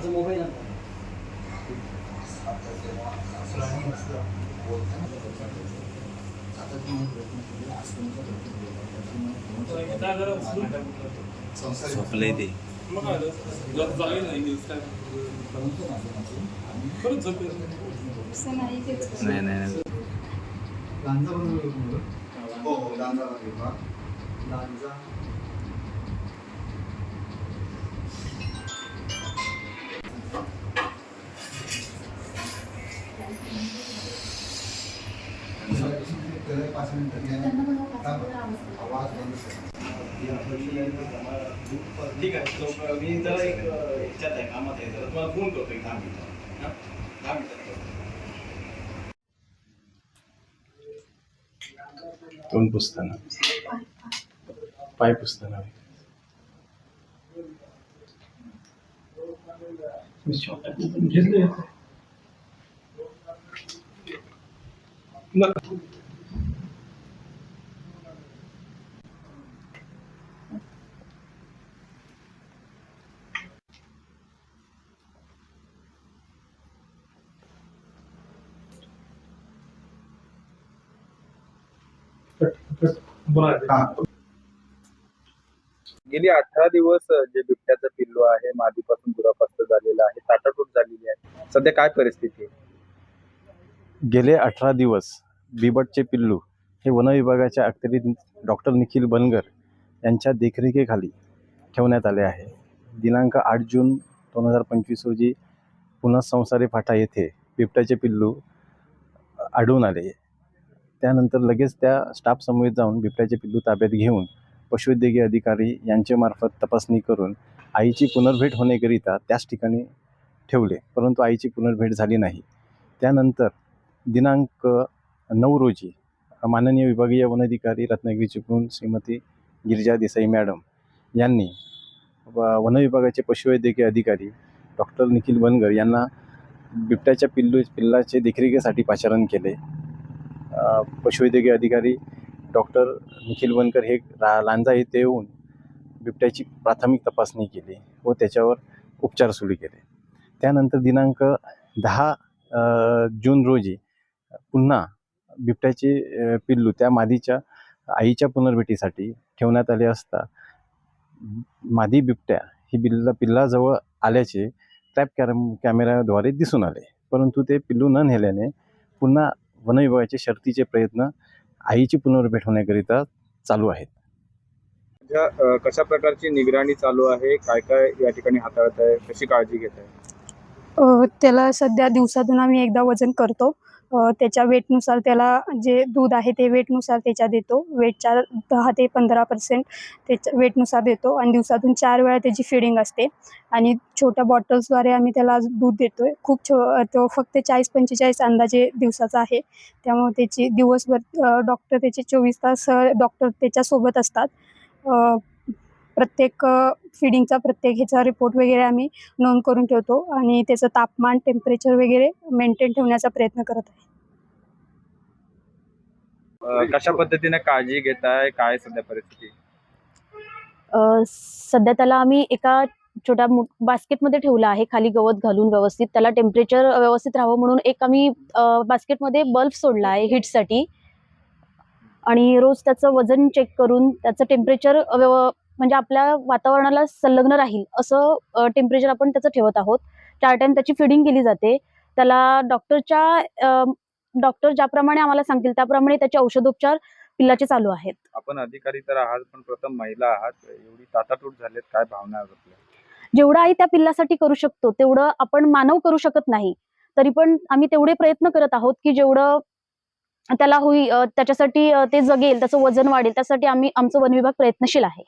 माझा मोबाईल झोपले ते. नाही नाही नाही. लांजा बनवलं हो हो लांजा विभाग लांजा ठीक आहे तो मी जरा एक ह्याच्यात आहे कामात आहे जरा तुम्हाला फोन करतो एक दहा मिनिटं. हां? दहा मिनिटात करतो तोंड पुसताना पाय पुसताना गेली अठरा दिवस जे बिबट्याचं पिल्लू आहे मादीपासून दुरापास्त झालेलं आहे ताटातूट झालेली आहे. सध्या काय परिस्थिती आहे? गेले अठरा दिवस बिबटचे पिल्लू हे वनविभागाच्या अखत्यारीत डॉक्टर निखिल बनगर यांच्या देखरेखीखाली ठेवण्यात आले आहे. दिनांक आठ जून दोन हजार पंचवीस रोजी पुन्हा संसारी फाटा येथे बिबट्याचे पिल्लू आढळून आले. त्यानंतर लगेच त्या स्टाफ समवेत जाऊन बिबट्याचे पिल्लू ताब्यात घेऊन पशुवैद्यकीय अधिकारी यांच्यामार्फत तपासणी करून आईची पुनर्भेट होण्याकरिता त्याच ठिकाणी ठेवले परंतु आईची पुनर्भेट झाली नाही. त्यानंतर दिनांक नऊ रोजी माननीय विभागीय वनाधिकारी रत्नागिरी चिपळूण श्रीमती गिरिजा देसाई मॅडम यांनी वनविभागाचे पशुवैद्यकीय अधिकारी डॉक्टर निखिल बनगर यांना बिबट्याच्या पिल्लू पिल्लाचे देखरेखीसाठी पाचारण केले. पशुवैद्यकीय अधिकारी डॉक्टर निखिल बनकर हे रा लांजा येथे येऊन बिबट्याची प्राथमिक तपासणी केली व त्याच्यावर उपचार सुरू केले. त्यानंतर दिनांक दहा जून रोजी पुन्हा बिबट्याचे पिल्लू त्या मादीच्या आईच्या पुनर्भेटीसाठी ठेवण्यात आले असता मादी बिबट्या ही बिल्ला पिल्लाजवळ आल्याचे ट्रॅप कॅम कॅमेऱ्याद्वारे दिसून आले. परंतु ते पिल्लू न नेल्याने पुन्हा वनविभागाचे शर्तीचे प्रयत्न आईची पुनर्भेट होण्याकरिता चालू आहेत. सध्या कशा प्रकारची निगराणी चालू आहे? काय काय या ठिकाणी हाताळत आहे? कशी काळजी घेत आहे? त्याला सध्या दिवसातून आम्ही एकदा वजन करतो. त्याच्या वेटनुसार त्याला जे दूध आहे ते वेटनुसार त्याच्या देतो. वेटच्या दहा ते पंधरा पर्सेंट त्याच्या वेटनुसार देतो आणि दिवसातून चार वेळा त्याची फिडिंग असते. आणि छोट्या बॉटल्सद्वारे आम्ही त्याला दूध देतो आहे खूप छो तो फक्त चाळीस पंचेचाळीस अंदाजे दिवसाचा आहे. त्यामुळे त्याची दिवसभर डॉक्टर त्याचे चोवीस तास डॉक्टर त्याच्यासोबत असतात. प्रत्येक फिडिंगचा प्रत्येक ह्याचा रिपोर्ट वगैरे आम्ही नोंद करून ठेवतो आणि त्याचं तापमान टेम्परेचर वगैरे मेंटेन ठेवण्याचा प्रयत्न करत आहे. कशा पद्धतीने काळजी घेत आहे? काय सध्या परिस्थिती? सध्या त्याला आम्ही एका छोट्या मु- बास्केटमध्ये ठेवलं आहे. खाली गवत घालून व्यवस्थित. त्याला टेम्परेचर व्यवस्थित राहावं म्हणून एक आम्ही बास्केटमध्ये बल्ब सोडला आहे हीटसाठी आणि रोज त्याचं वजन चेक करून त्याचं टेम्परेचर म्हणजे आपल्या वातावरणाला संलग्न राहील असं टेम्परेचर आपण त्याचं ठेवत आहोत. चार टाइम त्याची फिडिंग केली जाते. त्याला डॉक्टरच्या डॉक्टर ज्याप्रमाणे आम्हाला सांगतील त्याप्रमाणे त्याचे औषधोपचार पिल्लाचे चालू आहेत. आपण अधिकारी तर आहात पण प्रथम महिला आहात. एवढी ताटातूट झालेत काय भावना जेवढं आई त्या पिल्लासाठी करू शकतो तेवढं आपण मानव करू शकत नाही. तरी पण आम्ही तेवढे प्रयत्न करत आहोत की जेवढं त्याला होई त्याच्यासाठी ते जगेल त्याचं वजन वाढेल त्यासाठी आम्ही आमचं वन विभाग प्रयत्नशील आहे.